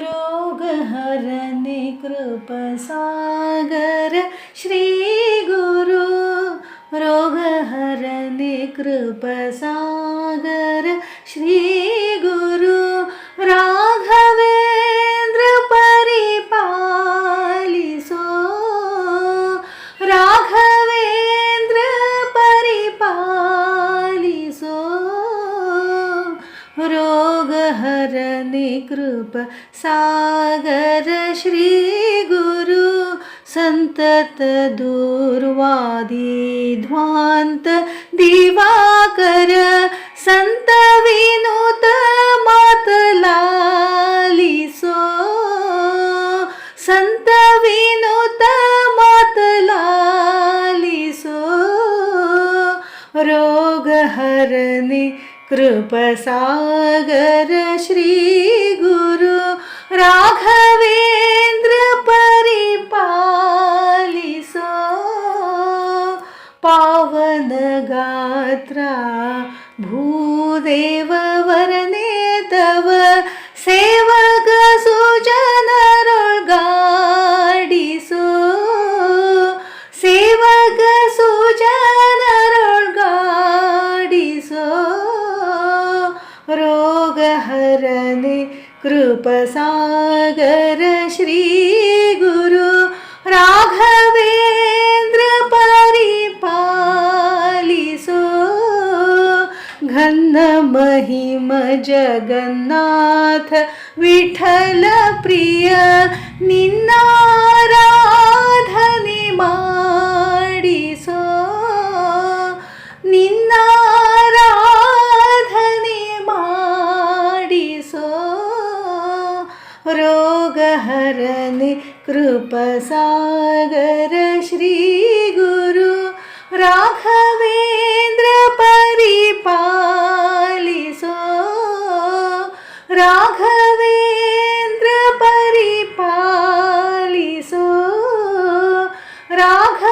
रोगहरणे कृपसागर श्रीगुरु रोगहरणे कृपसागर श्रीगुरु रोगहरणे कृप सागर श्रीगुरु सन्तत दूर्वादिध्वान्त दिवाकर सन्त विनुत मातलालिसो सन्त विनुत मातलालिसो रोगहरणे कृपसागर श्रीगुरु राघवेन्द्र परिपालिसो। पावनगात्रा भूदेववरने तव सेवक हरने कृपसागर श्रीगुरु राघवेन्द्र परिपालिसो घन्न महिम जगन्नाथ विठल प्रिय नी रोगहरनि कृपसागर श्रीगुरु राघवेन्द्रपरि पालिसो राघवेन्द्रपरि पालिसो राघ